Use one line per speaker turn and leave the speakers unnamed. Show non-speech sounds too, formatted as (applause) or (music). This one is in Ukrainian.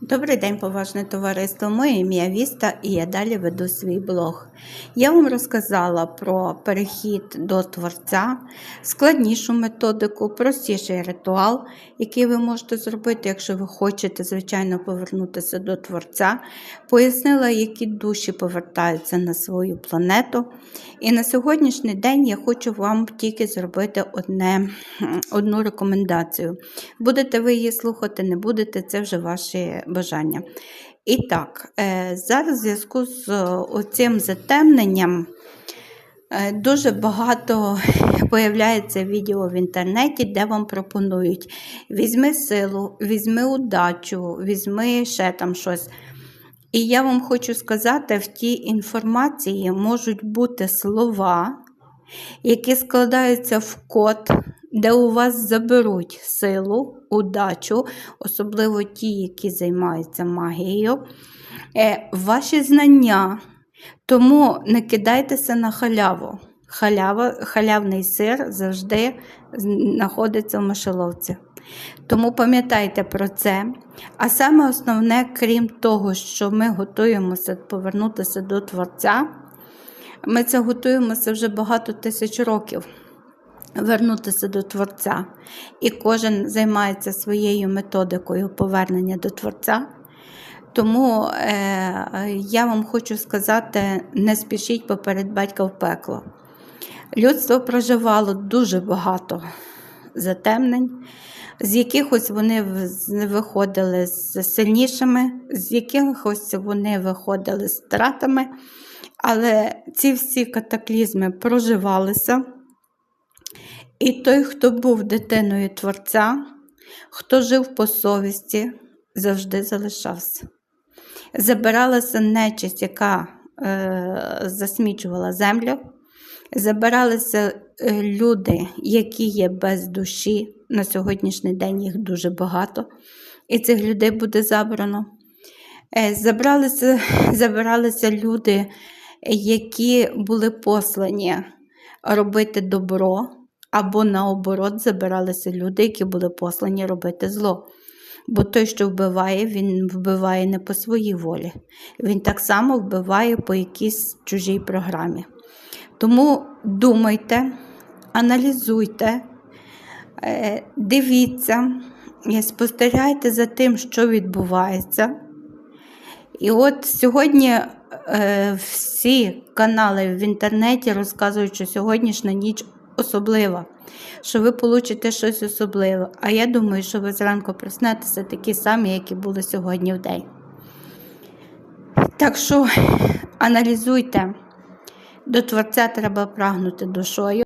Добрий день, поважне товариство. Моє ім'я Віста і я далі веду свій блог. Я вам розказала про перехід до творця, складнішу методику, простіший ритуал, який ви можете зробити, якщо ви хочете, звичайно, повернутися до творця. Пояснила, які душі повертаються на свою планету. І на сьогоднішній день я хочу вам тільки зробити одне, одну рекомендацію. Будете ви її слухати, не будете, це вже ваші бажання. І так, е, зараз в зв'язку з оцим затемненням е, дуже багато (laughs) появляється відео в інтернеті, де вам пропонують: візьми силу, візьми удачу, візьми ще там щось. І я вам хочу сказати, в тій інформації можуть бути слова, які складаються в код, де у вас заберуть силу, удачу, особливо ті, які займаються магією, е, ваші знання. Тому не кидайтеся на халяву. Халява, халявний сир завжди знаходиться в мишеловці. Тому пам'ятайте про це. А саме основне, крім того, що ми готуємося повернутися до Творця, ми це готуємося вже багато тисяч років. Вернутися до Творця. І кожен займається своєю методикою повернення до Творця. Тому е, я вам хочу сказати: не спішіть поперед батька в пекло. Людство проживало дуже багато затемнень, з якихось вони виходили з сильнішими, з якихось вони виходили з втратами. Але ці всі катаклізми проживалися. І той, хто був дитиною Творця, хто жив по совісті, завжди залишався. Забиралася нечисть, яка е, засмічувала землю, забиралися е, люди, які є без душі. На сьогоднішній день їх дуже багато, і цих людей буде забрано. Е, забралися, забиралися люди, які були послані робити добро, або наоборот, забиралися люди, які були послані робити зло. Бо той, що вбиває, він вбиває не по своїй волі. Він так само вбиває по якійсь чужій програмі. Тому думайте, аналізуйте, е, дивіться, спостерігайте за тим, що відбувається. І от сьогодні е, всі канали в інтернеті розказують, що сьогоднішня ніч особлива, що ви получите щось особливе. А я думаю, що ви зранку проснетеся такі самі, які були сьогодні в день. Так що аналізуйте, до Творця треба прагнути душою.